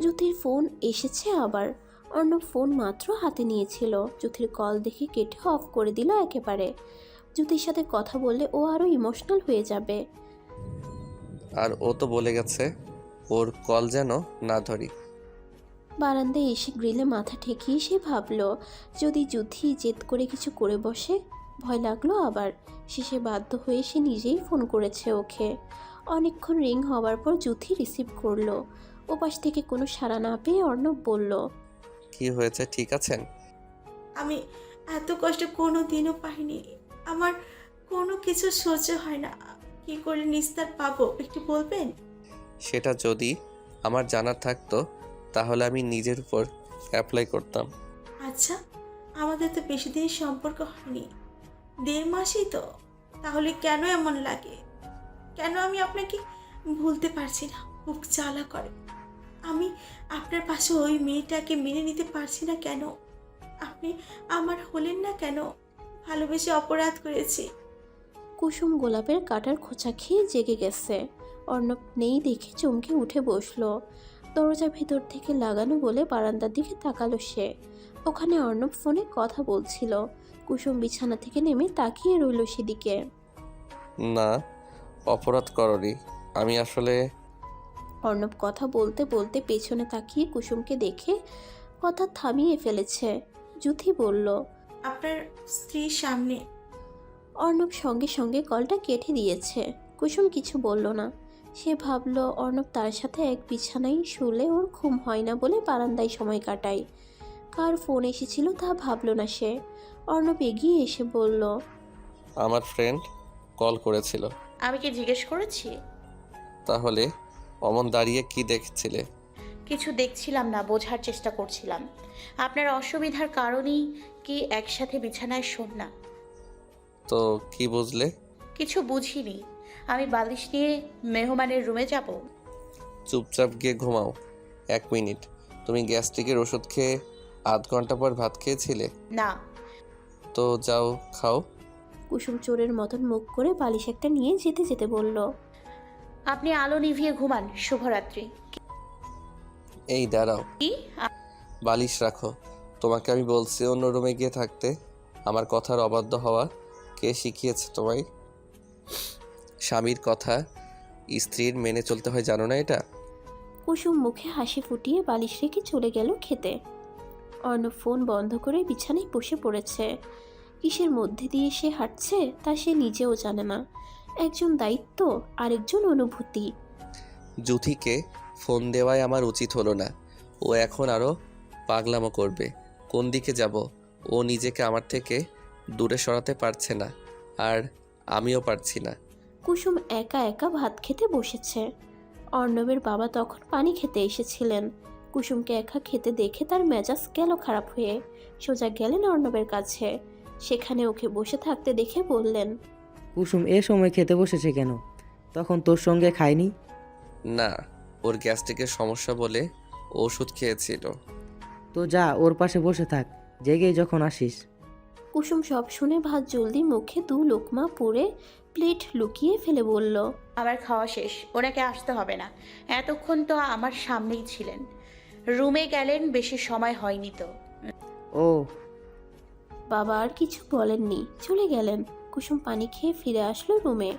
জ্যোতির ফোন এসেছে আবার। অর্ণব ফোন মাত্র হাতে নিয়েছিল। জ্যোতির কল দেখে কেটে অফ করে দিল একেবারে। জ্যোতির সাথে কথা বললে ও আরও ইমোশনাল হয়ে যাবে। আর ও তো বলে গেছে ওর কল যেন না ধরি। বারান্দায় এসে গ্রিলে মাথা ঠেকিয়ে সে ভাবলো যদি যুদ্ধি জেদ করে কিছু করে বসে? ভয় লাগল আবার। শেষে বাধ্য হয়ে সে নিজেই ফোন করেছে ওকে। অনেকক্ষণ রিং হওয়ার পর যুথি রিসিভ করল। ওপাশ থেকে কোনো সাড়া না পেয়ে অর্ণব বলল কি হয়েছে ঠিক আছেন? আমি এত কষ্ট কোনো দিনও পাইনি। আমার কোনো কিছু সহ্য হয় না। কি করে নিস্তার পাবো একটু বলবেন? সেটা যদি আমার জানার থাকতো তাহলে আমি নিজের উপর অ্যাপ্লাই করতাম। আচ্ছা আমাদের তো বেশি দিন সম্পর্ক হয়নি। দেড় মাসই তো। তাহলে কেন এমন লাগে? কেন আমি আপনাকে ভুলতে পারছি না? বুক জ্বালা করে। আমি আপনার পাশে ওই মেয়েটাকে মেনে নিতে পারছি না কেন? আপনি আমার হলেন না কেন? ভালোবেসে অপরাধ করেছি। কুসুম গোলাপের কাটার খোঁচা খেয়ে জেগে গেছে। অর্ণব নেই দেখে চমকে উঠে বসল। দরজা ভেতর থেকে লাগানো বলে বারান্দার দিকে তাকালো সে। ওখানে অর্ণব ফোনে কথা বলছিল। কুসুম বিছানা থেকে নেমে তাকিয়ে রইল সেদিকে। না অপরাধ করনি। আমি আসলে অর্ণব কথা বলতে বলতে পেছনে তাকিয়ে কুসুমকে দেখে কথা থামিয়ে ফেলেছে। যুথি বলল আপনার স্ত্রীর সামনে অর্ণব সঙ্গে সঙ্গে কলটা কেটে দিয়েছে। কুসুম কিছু বলল না। সে ভাবলো অর্ণব তার সাথে এক বিছানায় শুলে ওর ঘুম হয় না বলে বারান্দায় সময় কাটায়। কার ফোন এসেছিল তা ভাবলো না সে। অর্ণব এগিয়ে এসে বলল আমার ফ্রেন্ড কল করেছিল। আমি কি জিজ্ঞেস করেছি? তাহলে অমন দাঁড়িয়ে কি দেখছিলে? কিছু দেখছিলাম না বোঝার চেষ্টা করছিলাম। আপনার অসুবিধার কারণেই কি একসাথে বিছানায় শোন না? তো কি বুঝলে? কিছু বুঝিনি। আমি বালিশ নিয়ে মেহমানের রুমে যাব? চুপচাপ গিয়ে ঘুমাও এক মিনিট। তুমি গ্যাস্ট্রিকের ওষুধ খেয়ে আধ ঘণ্টা পর ভাত খেয়েছিলে? না। তো যাও খাও। কুসুম চোরের মতন মুখ করে বালিশ একটা নিয়ে যেতে যেতে বলল আপনি আলো নিভিয়ে ঘুমান। শুভরাত্রি। এই দাঁড়াও। কি? বালিশ রাখো। তোমাকে আমি বলছি অন্য রুমে গিয়ে থাকতে। আমার কথার অবাধ্য হওয়া কে শিখিয়েছে তোমায়? স্বামীর কথা স্ত্রীর মেনে চলতে হয় জানো না এটা? কুসুম মুখে হাসি ফুটিয়ে বালিশ রেখে চলে গেল খেতে। অর্ণব ফোন বন্ধ করে বিছানায় বসে পড়েছে। কিসের মধ্যে দিয়ে সে হাঁটছে তা সে নিজেও জানে না। একজন দায়িত্ব আরেকজন অনুভূতি। জুথিকে ফোন দেওয়াই আমার উচিত হলো না। ও এখন আরও পাগলামো করবে। কোন দিকে যাব? ও নিজেকে আমার থেকে দূরে সরাতে পারছে না আর আমিও পারছি না। কুসুম একা একা ভাত খেতে বসেছে। অর্ণবের বাবা তখন পানি খেতে এসেছিলেন। কুসুমকে একা খেতে দেখে তার মেজাজ গেল খারাপ হয়ে। সোজা গেলেন অর্ণবের কাছে। সেখানে ওকে বসে থাকতে দেখে বললেন কুসুম এ সময় খেতে বসেছে কেন? তখন তোর সঙ্গে খায়নি? না ওর গ্যাস্ট্রিকের সমস্যা বলে ওষুধ খেয়েছিল। তো যা ওর পাশে বসে থাক জেগেই যখন আসিস। কুসুম সব শুনে ভাত জলদি মুখে দু লোকমা পরে প্লেট লুকিয়ে ফেলে বলল আমার খাওয়া শেষ ওনাকে আসতে হবে না। এতক্ষণ তো আমার সামনেই ছিলেন। রুমে গেলেন বেশি সময় হয়নি তো। ও। বাবা আর কিছু বলেননি চলে গেলেন। কুসুম পানি খেয়ে ফিরে আসলো রুমে।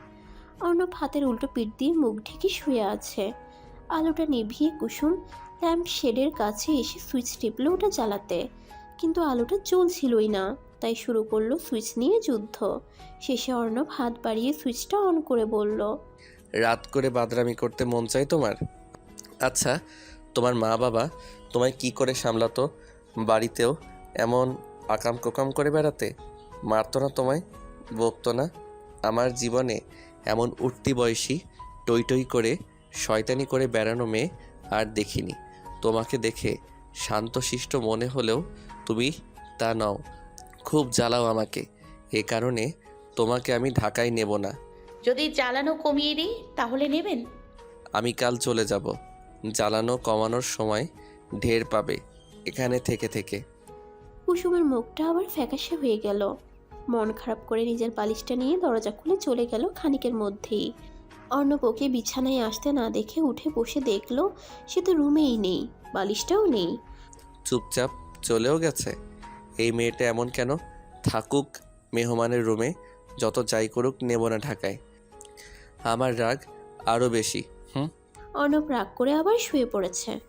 অর্ণব হাতের উল্টো পিঠ দিয়ে মুখ ঢেকে শুয়ে আছে। আলোটা নিভিয়ে কুসুম ল্যাম্প শেডের কাছে এসে সুইচ টিপল ওটা জ্বালাতে। কিন্তু আলোটা জ্বলছিলই না, তাই শুরু করল সুইচ নিয়ে যুদ্ধ। শেষে অর্ণব হাত বাড়িয়ে সুইচটা অন করে বলল, রাত করে বাদরামি করতে মন চাই তোমার? আচ্ছা তোমার মা বাবা তোমায় কি করে সামলাতো? বাড়িতেও এমন আকাম কোকাম করে বেড়াতে? মারতো না তোমায়? বকতো না। আমার জীবনে এমন উঠতি বয়সী টই টই করে শয়তানি করে বেড়ানো মেয়ে আর দেখিনি। তোমাকে দেখে শান্তশিষ্ট মনে হলেও তুমি তা নও। খুব জ্বালাও আমাকে। এ কারণে তোমাকে আমি ঢাকায় নেব না। যদি জ্বালানো কমিয়ে দিই তাহলে নেবেন? আমি কাল চলে যাব। জ্বালানো কমানোর সময় ঢের পাবে এখানে থেকে থেকে। কুসুমের মুখটা আবার ফ্যাকাশে হয়ে গেল। মন খারাপ করে নিজের বালিশটা নিয়ে দরজা খুলে চলে গেল খানিকের মধ্যেই। অর্ণব ওকে বিছানায় আসতে না দেখে উঠে বসে দেখল সে তো রুমেই নেই বালিশটাও নেই। চুপচাপ চলেও গেছে। এই মেয়েটা এমন কেন? থাকুক মেহমানের রুমে যত যাই করুক নেব না ঢাকায়। আমার রাগ আরও বেশি হুম? অর্ণব রাগ করে আবার শুয়ে পড়েছে।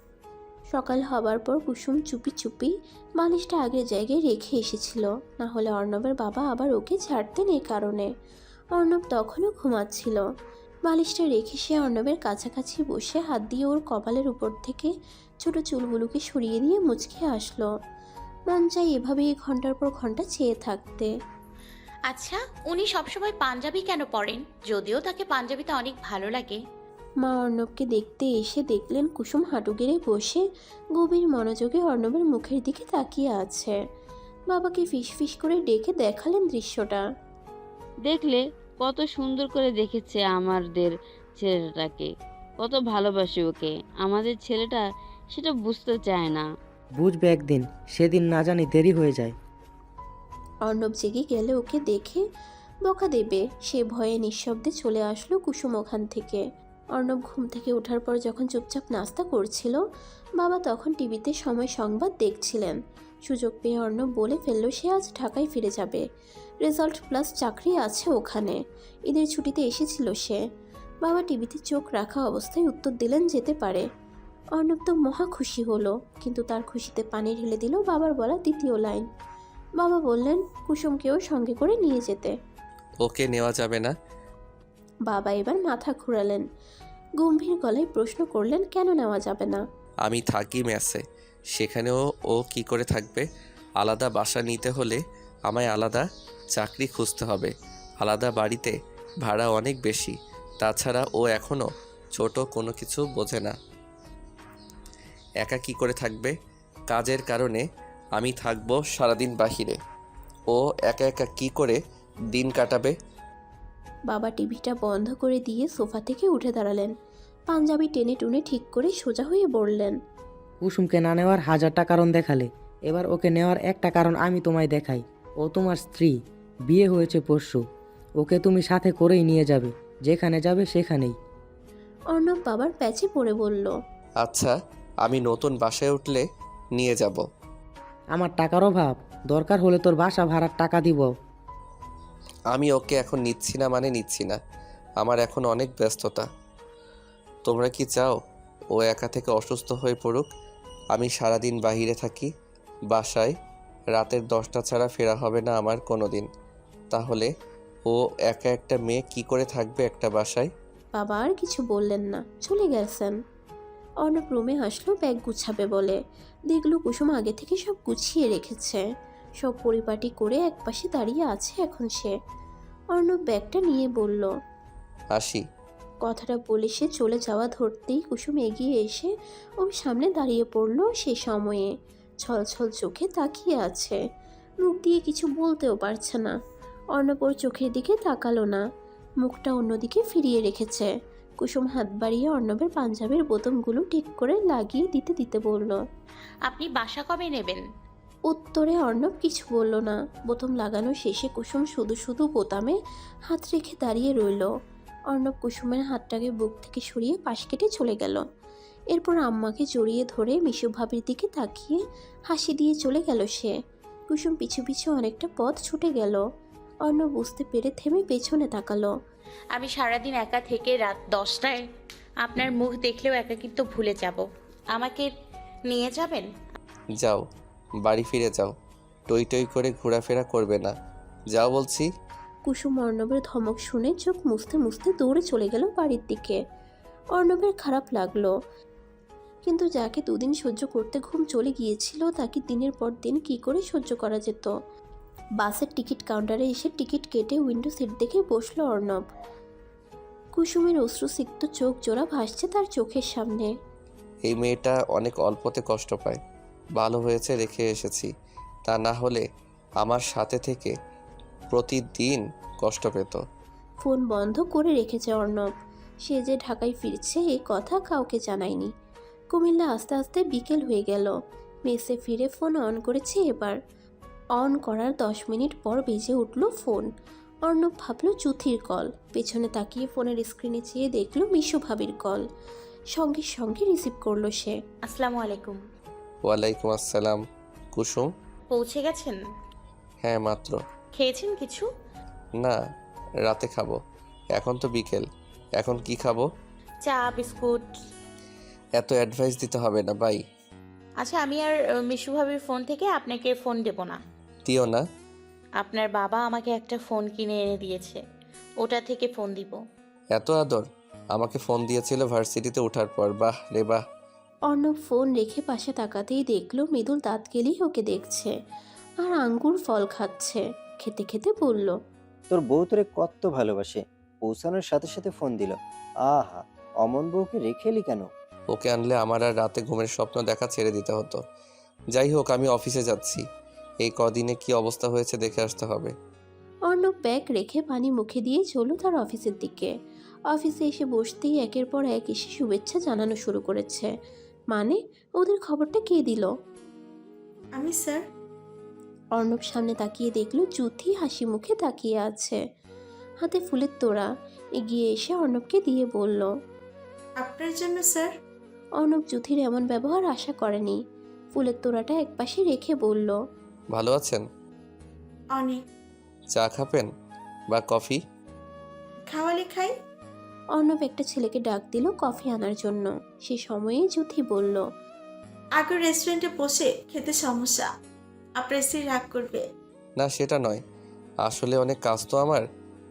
সকাল হবার পর কুসুম চুপি চুপি বালিশটা আগের জায়গায় রেখে এসেছিল। না হলে অর্ণবের বাবা আবার ওকে ছাড়তেন এই কারণে। অর্ণব তখনও ঘুমাচ্ছিল। বালিশটা রেখে সে অর্ণবের কাছাকাছি বসে হাত দিয়ে ওর কপালের উপর থেকে ছোট চুলগুলোকে সরিয়ে দিয়ে মুচকে আসলো। মন চাই এভাবেই ঘণ্টার পর ঘণ্টা চেয়ে থাকতে। আচ্ছা উনি সবসময় পাঞ্জাবি কেন পরেন? যদিও তাকে পাঞ্জাবিতে অনেক ভালো লাগে। মা অর্ণবকে দেখতে এসে দেখলেন কুসুম হাঁটু গেড়ে বসে গভীর মনোযোগে অর্ণবের মুখের দিকে তাকিয়ে আছে। বাবাকে ফিস ফিস করে ডেকে দেখালেন দৃশ্যটা। দেখলে কত সুন্দর করে দেখেছে আমাদের ছেলেটাকে। কত ভালোবাসে ওকে। আমাদের ছেলেটা সেটা বুঝতে চায় না। বুঝবে একদিন সেদিন না জানি দেরি হয়ে যায়। অর্ণব জেগে গেলে ওকে দেখে বকা দেবে। সে ভয়ে নিঃশব্দে চলে আসলো কুসুম ওখান থেকে। অর্ণব ঘুম থেকে ওঠার পর যখন চুপচাপ নাস্তা করছিল, বাবা তখন টিভিতে সময় সংবাদ দেখছিলেন। সুযোগ পেয়ে অর্ণব বলে ফেলল, সে আজ ঢাকায় ফিরে যাবে। রেজাল্ট প্লাস চাকরি আছে ওখানে। ঈদের ছুটিতে এসেছিল সে বাবা টিভিতে চোখ রাখা অবস্থায় উত্তর দিলেন, যেতে পারে অর্ণব তো মহা খুশি হলো, কিন্তু তার খুশিতে পানি ঢেলে দিল বাবার বলা দ্বিতীয় লাইন। বাবা বললেন, কুসুমকেও সঙ্গে করে নিয়ে যেতে। ওকে নেওয়া যাবে না। বাবা এবার মাথা ঘুরালেন। গম্ভীর গলায় প্রশ্ন করলেন, কেন নেওয়া যাবে না? আমি থাকি মেসে সেখানেও ও কি করে থাকবে? আলাদা বাসা নিতে হলে আমায় আলাদা চাকরি খুঁজতে হবে। আলাদা বাড়িতে ভাড়া অনেক বেশি। তাছাড়া ও এখনও ছোট, কোনো কিছু বোঝে না। একা কি করে থাকবে? কাজের কারণে আমি থাকব সারাদিন বাহিরে। ও একা একা কি করে দিন কাটাবে? বাবা টিভিটা বন্ধ করে দিয়ে সোফা থেকে উঠে দাঁড়ালেন। পাঞ্জাবি টেনে টুনে ঠিক করে সোজা হয়ে বললেন কুসুমকে না নেওয়ার হাজারটা কারণ দেখালে। এবার ওকে নেওয়ার একটা কারণ আমি তোমায় দেখাই। ও তোমার স্ত্রী। বিয়ে হয়েছে পরশু। ওকে তুমি সাথে করেই নিয়ে যাবে। যেখানে যাবে সেখানেই। অর্ণব বাবার প্যাচে পড়ে বলল আচ্ছা আমি নতুন বাসায় উঠলে নিয়ে যাব। আমার টাকার অভাব। দরকার হলে তোর বাসা ভাড়ার টাকা দিব। আমি ওকে এখন নিচ্ছি না মানে নিচ্ছি না। আমার এখন অনেক ব্যস্ততা। তোমরা কি চাও? ও একা থেকে অসুস্থ হয়ে পড়ুক। আমি সারাদিন বাইরে থাকি, বাসায়। রাতের দশটা ছাড়া ফেরা হবে না আমার কোনো দিন তাহলে ও একা একটা মেয়ে কি করে থাকবে একটা বাসায়? বাবা আর কিছু বললেন না, চলে গেছেন। অর্ণব রুমে আসলো ব্যাগ গুছাবে বলে। দেখল কুসুম আগে থেকে সব গুছিয়ে রেখেছে। সব পরিপাটি করে একপাশে দাঁড়িয়ে আছে এখন সে। অর্ণব ব্যাগটা নিয়ে বলল আসি। কথাটা বলে সে চলে যাওয়া ধরতেই কুসুম এগিয়ে এসে ওর সামনে দাঁড়িয়ে পড়ল সে সময়ে। ছলছল চোখে তাকিয়ে আছে। মুখ দিয়ে কিছু বলতেও পারছে না। অর্ণব ওর চোখের দিকে তাকালো না। মুখটা অন্যদিকে ফিরিয়ে রেখেছে। কুসুম হাত বাড়িয়ে অর্ণবের পাঞ্জাবের বোতামগুলো ঠিক করে লাগিয়ে দিতে দিতে বলল আপনি বাসা কবে নেবেন? উত্তরে অর্ণব কিছু বলল না। বোতাম লাগানো শেষে কুসুম শুধু শুধু বোতামে হাত রেখে দাঁড়িয়ে রইল। অর্ণব কুসুমের হাতটাকে বুক থেকে সরিয়ে পাশ কেটে চলে গেল। এরপর আম্মাকে জড়িয়ে ধরে মিশু ভাবির দিকে তাকিয়ে হাসি দিয়ে চলে গেল সে। কুসুম পিছু পিছু অনেকটা পথ ছুটে গেল। অর্ণব বুঝতে পেরে থেমে পেছনে তাকালো। আমি সারাদিন একা থেকে রাত দশটায় আপনার মুখ দেখলেও একাকিত্ব ভুলে যাব। আমাকে নিয়ে যাবেন? যাও। বাড়ি ফিরে যাও। টই টই করে ঘোরাফেরা করবে না। যাও বলছি। কুসুম অর্ণবের ধমক শুনে চোখ মুছতে মুছতে দৌড়ে চলে গেল বাড়ির দিকে। অর্ণবের খারাপ লাগল। কিন্তু যাকে দুদিন সহ্য করতে ঘুম চলে গিয়েছিল তাকে দিনের পর দিন কি করে সহ্য করা যেত? বাসের টিকিট কাউন্টারে এসে টিকিট কেটে উইন্ডো সিট দেখে বসল অর্ণব। কুসুমের অশ্রুসিক্ত চোখ জোড়া ভাসছে তার চোখের সামনে। এই মেয়েটা অনেক অল্পতে কষ্ট পায়। ভালো হয়েছে রেখে এসেছি। তা না হলে আমার সাথে থেকে প্রতিদিন কষ্ট পেত। ফোন বন্ধ করে রেখেছে অর্ণব। সে যে ঢাকায় ফিরছে এই কথা কাউকে জানায়নি। কুমিল্লা আস্তে আস্তে বিকেল হয়ে গেল। মেসে ফিরে ফোন অন করেছে এবার। অন করার দশ মিনিট পর বেজে উঠল ফোন। অর্ণব ভাবলো চুথির কল। পেছনে তাকিয়ে ফোনের স্ক্রিনে চেয়ে দেখল মিশু ভাবির কল। সঙ্গে সঙ্গে রিসিভ করল সে। আসসালামু আলাইকুম। ওয়ালাইকুম আসসালাম। কুসুম? পৌঁছে গেছেন? হ্যাঁ মাত্র। খেয়েছেন কিছু? না রাতে খাব। এখন তো বিকেল। এখন কি খাব? চা বিস্কুট। এত অ্যাডভাইস দিতে হবে না বাই আচ্ছা আমি আর আহ, মিশু ভাবির ফোন থেকে আপনাকে ফোন দেব না। দিও না। আপনার বাবা আমাকে একটা ফোন কিনে এনে দিয়েছে। ওটা থেকে ফোন দিব। এত আদর। আমাকে ফোন দিয়েছিল ভার্সিটিতে ওঠার পর। বাহ রে বাহ। অর্ণব ফোন রেখে পাশে তাকাতেই দেখল মৃদুল দাঁত গেলেই ওকে দেখছে আর আঙ্গুর ফল খাচ্ছে। খেতে খেতে বলল তোর বউ তোরে কত ভালোবাসে। পৌঁছানোর সাথে সাথে ফোন দিল আহা অমন বউকে রেখে এলি কেন? ওকে আনলে আমার আর রাতে ঘুমের স্বপ্ন দেখা ছেড়ে দিতে হতো। যাই হোক আমি অফিসে যাচ্ছি। এই কদিনে কি অবস্থা হয়েছে দেখে আসতে হবে। অর্ণব ব্যাগ রেখে পানি মুখে দিয়ে চলো তার অফিসের দিকে। অফিসে এসে বসতেই একের পর এক এসে শুভেচ্ছা জানানো শুরু করেছে। মানে ওদের খবরটা কে দিল? আমি স্যার। অর্ণব সামনে তাকিয়ে দেখল জুথি হাসি মুখে তাকিয়ে আছে। হাতে ফুলের তোড়া এগিয়ে এসে অর্ণবকে দিয়ে বলল আপনার জন্য স্যার। অর্ণব জুথির এমন ব্যবহার আশা করেনি। ফুলের তোড়াটা এক একপাশে রেখে বলল ভালো আছেন? অনেক। চা খাবেন বা কফি? খাওয়ালে খাই। অর্ণব একটা ছেলেকে ডাক দিল কফি আনার জন্য। সে সময়ে জুথি বলল আগে রেস্টুরেন্টে বসে খেতে সমস্যা। আপনার স্ত্রী রাগ করবে। না সেটা নয়। আসলে অনেক কাজ তো আমার।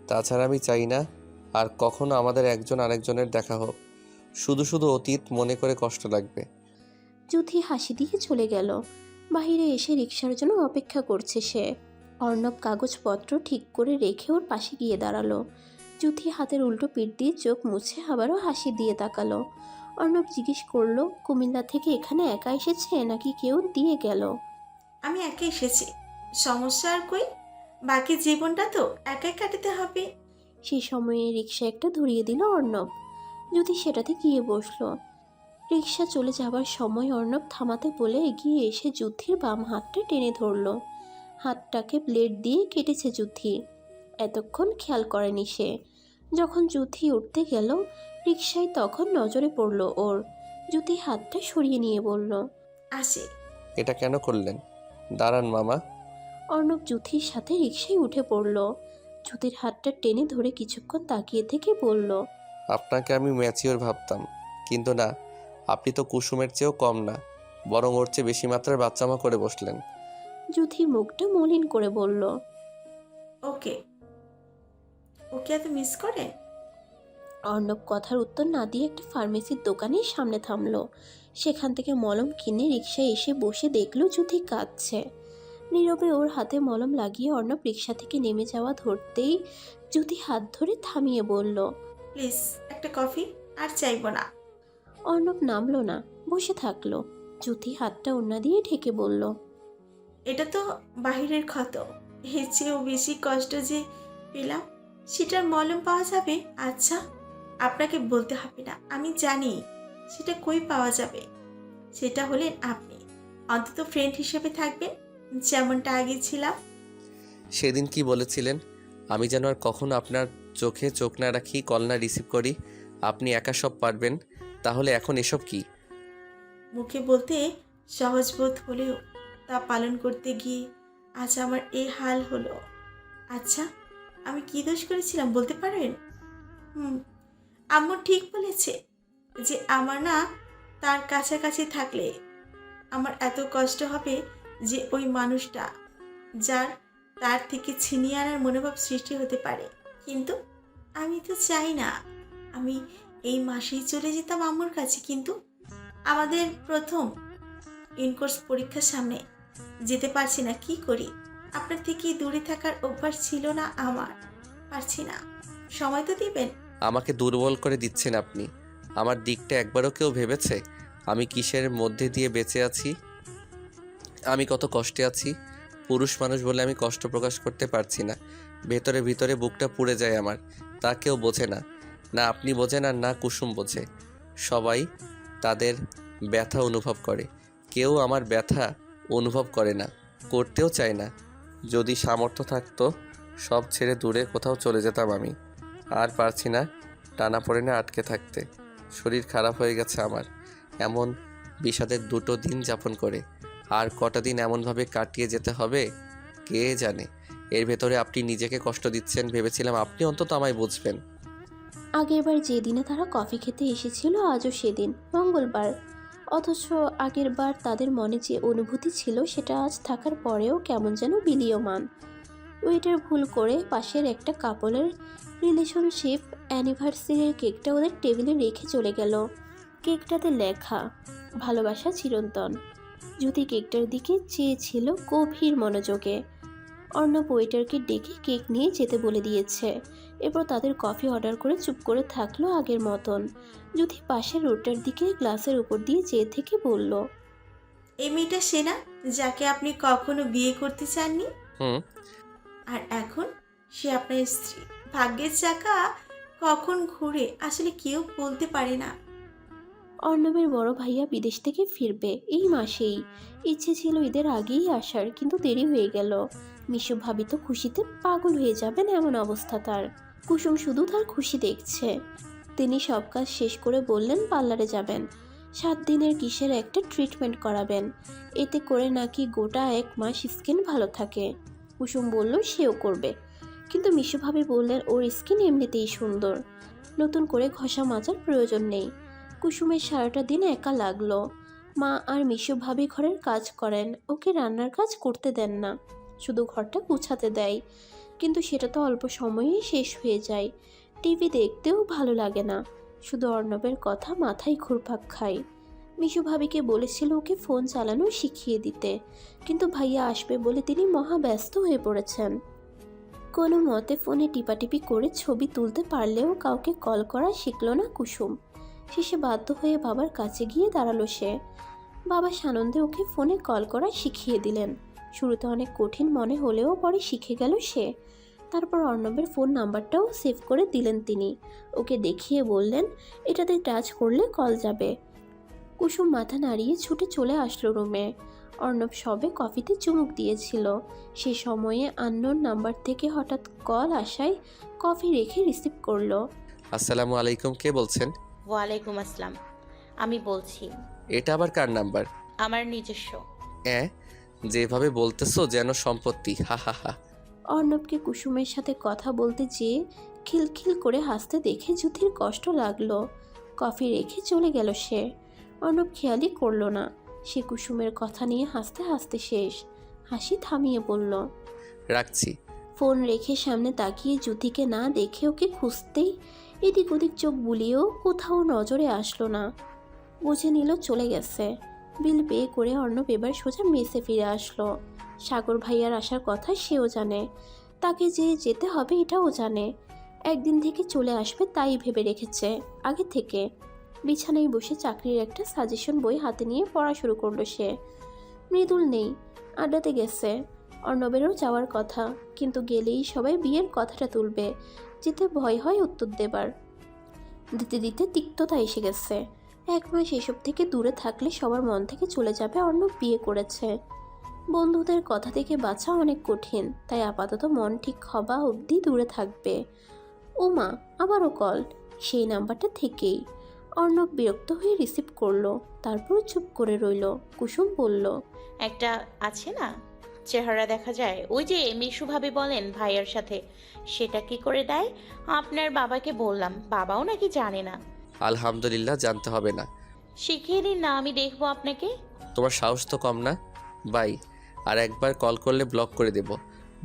তাছাড়া আমি চাই না আর কখনো আমাদের একজন আরেকজনের দেখা হোক। শুধু শুধু অতীত মনে করে কষ্ট লাগবে। জুথি হাসি দিয়ে চলে গেল। বাইরে এসে রিক্সার জন্য অপেক্ষা করছে সে। অর্ণব কাগজপত্র ঠিক করে রেখে ওর পাশে গিয়ে দাঁড়াল। জুথি হাতের উল্টো পিঠ দিয়ে চোখ মুছে আবারও হাসি দিয়ে তাকালো। অর্ণব জিজ্ঞেস করল কুমিল্লা থেকে এখানে একা এসেছে নাকি কেউ দিয়ে গেল? আমি একা এসেছি। সমস্যা আর কই? বাকি জীবনটা তো একাই কাটাতে হবে। সেই সময়ে রিক্সা একটা ধরিয়ে দিল অর্ণব। যদি সেটাতে গিয়ে বসল। রিক্সা চলে যাবার সময় অর্ণব থামাতে বলে এগিয়ে এসে যুদ্ধির বাম হাতটা টেনে ধরলো। হাতটাকে ব্লেড দিয়ে কেটেছে যুদ্ধি। এতক্ষণ খেয়াল করেনি সে। যখন যুদ্ধি উঠতে গেল রিক্সায় তখন নজরে পড়ল ওর। যুদ্ধি হাতটা সরিয়ে নিয়ে বলল আসে। এটা কেন করলেন? দাঁড়ান মামা। অর্ণব যুথির সাথে রিক্সায় উঠে পড়ল। যুথির হাতটা টেনে ধরে কিছুক্ষণ তাকিয়ে থেকে বলল আপনাকে আমি ম্যাচিওর ভাবতাম। কিন্তু না আপনি তো কুসুমের চেয়েও কম না বরং ওর চেয়ে বেশি মাত্রার বাচ্চামা করে বসলেন। যুথি মুখটা মলিন করে বলল ওকে। ওকে এত মিস করে? অর্ণব কথার উত্তর না দিয়ে একটা ফার্মেসির দোকানের সামনে থামলো। সেখান থেকে মলম কিনে রিক্সায় এসে বসে দেখল যুথি কাঁদছে। নীরবে ওর হাতে মলম লাগিয়ে অর্ণব রিক্সা থেকে নেমে যাওয়া ধরতেই যুথি হাত ধরে থামিয়ে বলল প্লিজ একটা কফি আর চাইব না। অর্ণব নামলো না বসে থাকল। যুথি হাতটা ওন্না দিয়ে ঢেকে বলল এটা তো বাহিরের ক্ষত। এর চেয়েও বেশি কষ্ট যে পেলাম সেটার মলম পাওয়া যাবে? আচ্ছা আপনাকে বলতে হবে না আমি জানি। সেটা কই পাওয়া যাবে? সেটা হলেন আপনি। অন্তত ফ্রেন্ড হিসেবে থাকবেন যেমনটা আগে ছিলাম। সেদিন কি বলেছিলেন? আমি যেন আর কখনো আপনার চোখে চোখ না রাখি কল না রিসিভ করি। আপনি একা সব পারবেন তাহলে এখন এসব কি? মুখে বলতে সহজ বোধ হলেও তা পালন করতে গিয়ে আজ আমার এই হাল হলো। আচ্ছা আমি কি দোষ করেছিলাম বলতে পারবেন হুম, আম্মু ঠিক বলেছে যে আমার না তার কাছাকাছি থাকলে আমার এত কষ্ট হবে যে ওই মানুষটা যার তার থেকে ছিনিয়ে আনার মনোভাব সৃষ্টি হতে পারে। কিন্তু আমি তো চাই না। আমি এই মাসেই চলে যেতাম আম্মুর কাছে, কিন্তু আমাদের প্রথম ইনকোর্স পরীক্ষার সামনে যেতে পারছি না। কি করি? আপনার থেকে দূরে থাকার অভ্যাস ছিল না আমার। পারছি না। সময় তো দিবেন। আমাকে দুর্বল করে দিচ্ছেন আপনি। আমার দিকটা একবারও কেউ ভেবেছে? আমি কিসের মধ্যে দিয়ে বেঁচে আছি? আমি কত কষ্টে আছি? পুরুষ মানুষ বলে আমি কষ্ট প্রকাশ করতে পারছি না। ভেতরে ভিতরে বুকটা পুড়ে যায় আমার। তা কেউ বোঝে না। না আপনি বোঝেন আর না কুসুম বোঝে। সবাই তাদের ব্যথা অনুভব করে। কেউ আমার ব্যথা অনুভব করে না। করতেও চায় না। যদি সামর্থ্য থাকতো, সব ছেড়ে দূরে কোথাও চলে যেতাম আমি। আর পারছি না টানা পড়ে না আটকে থাকতে। শরীর খারাপ হয়ে গেছে আমার। এমন বিষাদের দুটো দিন যাপন করে। আর কটা দিন এমনভাবে কাটিয়ে যেতে হবে? কে জানে? এর ভেতরে আপনি নিজেকে কষ্ট দিচ্ছেন ভেবেছিলাম আপনি অন্তত আমায় বুঝবেন। আগেরবার যেদিনে তারা কফি খেতে এসেছিল, আজও সেদিন, মঙ্গলবার। অথচ আগেরবার তাদের মনে যে অনুভূতি ছিল সেটা আজ থাকার পরেও কেমন যেন বিলীয়মান। ওয়েটার ভুল করে পাশের একটা কাপলের রিলেশনশিপ অ্যানিভার্সারির কেকটা ওদের টেবিলে রেখে চলে গেল। কেকটাতে লেখা, ভালোবাসা চিরন্তন। জ্যোতি কেকটার দিকে চেয়েছিল গভীর মনোযোগে। অর্ণব ওয়েটারকে ডেকে কেক নিয়ে যেতে বলে দিয়েছে। এরপর তাদের কফি অর্ডার করে চুপ করে থাকল আগের মতন। যুথি পাশের রোডটার দিকে গ্লাসের উপর দিয়ে চেয়ে থেকে বলল এই মেয়েটা সে না যাকে আপনি কখনো বিয়ে করতে চাননি? হুম। আর এখন? সে আপনার স্ত্রী। ভাগ্যের চাকা কখন ঘুরে আসলে কেউ বলতে পারে না। অর্ণবের বড় ভাইয়া বিদেশ থেকে ফিরবে এই মাসেই। ইচ্ছে ছিল ঈদের আগেই আসার কিন্তু দেরি হয়ে গেল। মিশু ভাবি তো খুশিতে পাগল হয়ে যাবেন এমন অবস্থা তার। কুসুম শুধু তার খুশি দেখছে। তিনি সব কাজ শেষ করে বললেন, পার্লারে যাবেন। সাত দিনের কিসের একটা ট্রিটমেন্ট করাবেন। এতে করে নাকি গোটা এক মাস স্কিন ভালো থাকে। কুসুম বলল, সেও করবে। কিন্তু মিশু ভাবি বললেন, ওর স্কিন এমনিতেই সুন্দর। নতুন করে ঘষা মাজার প্রয়োজন নেই। কুসুমের সারাটা দিন একা লাগল। মা আর মিশু ভাবি ঘরের কাজ করেন। ওকে রান্নার কাজ করতে দেন না। শুধু ঘরটা গুছাতে দেয়। কিন্তু সেটা তো অল্প সময়েই শেষ হয়ে যায়। টিভি দেখতেও ভালো লাগে না। শুধু অর্ণবের কথা মাথায় ঘুরপাক খায়। মিশু ভাবিকে বলেছিল ওকে ফোন চালানো শিখিয়ে দিতে। কিন্তু ভাইয়া আসবে বলে তিনি মহা ব্যস্ত হয়ে পড়েছেন। কোনো মতে ফোনে টিপাটিপি করে ছবি তুলতে পারলেও কাউকে কল করা শিখল না কুসুম। শেষে বাধ্য হয়ে বাবার কাছে গিয়ে দাঁড়াল সে। বাবা সানন্দে ওকে ফোনে কল করা শিখিয়ে দিলেন। শুরুতে অনেক কঠিন মনে হলেও পরে শিখে গেল সে। তারপর অর্ণবের ফোন নাম্বারটাও সেভ করে দিলেন তিনি। ওকে দেখিয়ে বললেন এটাতে টাচ করলে কল যাবে। কুসুম মাথা নাড়িয়ে ছুটে চলে আসলো রুমে অর্ণব সবে কফিতে চুমুক দিয়েছিল। সে সময়ে আননোন নাম্বার থেকে হঠাৎ কল আসায় কফি রেখে রিসিভ করল। আসসালামু আলাইকুম কে বলছেন? ওয়ালাইকুম আসসালাম। আমি বলছি এটা আবার কার নাম্বার আমার নিজস্ব। হ্যাঁ যেভাবে বলতেছো যেন সম্পত্তি হা হা হা। অর্ণবকে কুসুমের সাথে কথা বলতে যেয়ে খিলখিল করে হাসতে দেখে যুথির কষ্ট লাগল। কফি রেখে চলে গেল সে। অর্ণব খেয়ালই করল না। সে কুসুমের কথা নিয়ে হাসতে হাসতে শেষ। হাসি থামিয়ে বলল রাখছি। ফোন রেখে সামনে তাকিয়ে জ্যোতিকে না দেখে ওকে খুঁজতেই এদিক ওদিক চোখ বুলিয়েও কোথাও নজরে আসলো না। বুঝে নিল চলে গেছে। বিল পে করে অর্ণব এবার সোজা মেসে ফিরে আসলো। সাগর ভাইয়ার আসার কথা সেও জানে। তাকে যে যেতে হবে এটাও জানে। একদিন থেকে চলে আসবে তাই ভেবে রেখেছে। আগে থেকে। বিছানায় বসে চাকরির একটা সাজেশন বই হাতে নিয়ে পড়া শুরু করল সে। মৃদুল নেই, আড্ডাতে গেছে। অর্ণবেরও যাওয়ার কথা, কিন্তু গেলেই সবাই বিয়ের কথাটা তুলবে। যেতে ভয় হয় উত্তর দেবার। দিতে দিতে তিক্ততা এসে গেছে। এক মাস এসব থেকে দূরে থাকলে সবার মন থেকে চলে যাবে অর্ণব বিয়ে করেছে। বন্ধুদের কথা থেকে বাঁচা অনেক কঠিন, তাই আপাতত মন ঠিক হবা অবধি দূরে থাকবে। ওমা, আবারও কল। সেই নাম্বারটা থেকেই। অর্ণব বিরক্ত হয়ে রিসিভ করল তারপর চুপ করে রইল। কুসুম বলল, একটা আছে না? চেহারা দেখা যায়, ওই যে মিশু ভাবি বলেন ভাইয়ার সাথে। সেটা কি করে দেয়? আপনার বাবাকে বললাম, বাবাও নাকি জানে না। আলহামদুলিল্লাহ জানতে হবে না। শিখিয়ে দিন না আমি দেখব আপনাকে। তোমার সাহস তো কম না? বাই। আর একবার কল করলে ব্লক করে দেব।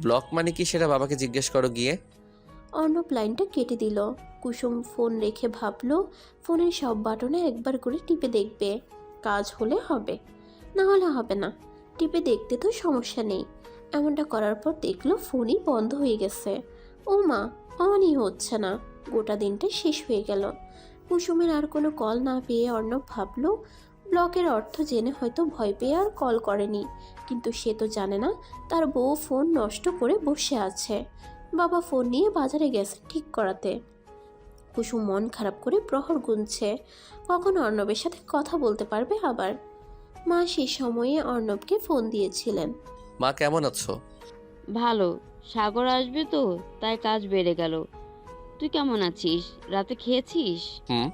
ব্লক মানে কি সেটা বাবাকে জিজ্ঞেস করো গিয়ে। অর্ণব লাইনটা কেটে দিল। কুসুম ফোন রেখে ভাবলো ফোনের সব বাটনে একবার করে টিপে দেখবে। কাজ হলে হবে। না হলে হবে না। টিপে দেখতে তো সমস্যা নেই। এমনটা করার পর দেখল ফোনই বন্ধ হয়ে গেছে। ও মা অনই হচ্ছে না। গোটা দিনটা শেষ হয়ে গেল। কুসুমের আর কোনো কল না পেয়ে অর্ণব ভাবল ব্লকের অর্থ জেনে হয়তো ভয় পেয়ে আর কল করেনি। কিন্তু সে তো জানে না তার বউ ফোন নষ্ট করে বসে আছে। বাবা ফোন নিয়ে বাজারে গেছে ঠিক করাতে। কুসুম মন খারাপ করে প্রহর গুনছে। কখন অর্ণবের সাথে কথা বলতে পারবে আবার? মা সেই সময়ে অর্ণবকে ফোন দিয়েছিলেন। মা কেমন আছো? ভালো। সাগর আসবে তো তাই কাজ বেড়ে গেল। তুই কেমন আছিস? রাতে খেয়েছিস? হুম?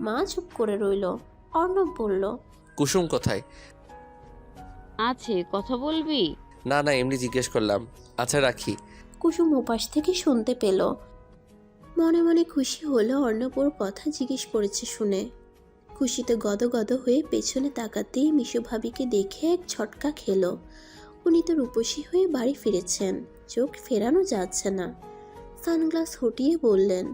মা চুপ করে রইল। অর্ণব বলল কুসুম কোথায়? আছে কথা বলবি? না না এমনি জিজ্ঞেস করলাম। আচ্ছা রাখি। কুসুম ওপাশ থেকে শুনতে পেল। মনে মনে খুশি হলো অর্ণব ওর কথা জিজ্ঞেস করেছে শুনে। খুশিতে গদগদ হয়ে পেছনে তাকাতেই মিশু ভাবিকে দেখে এক ছটকা খেলো। উনি তো রূপসী হয়ে বাড়ি ফিরেছেন। চোখ ফেরানো যাচ্ছে না। সানগ্লাস হটিয়ে বললেন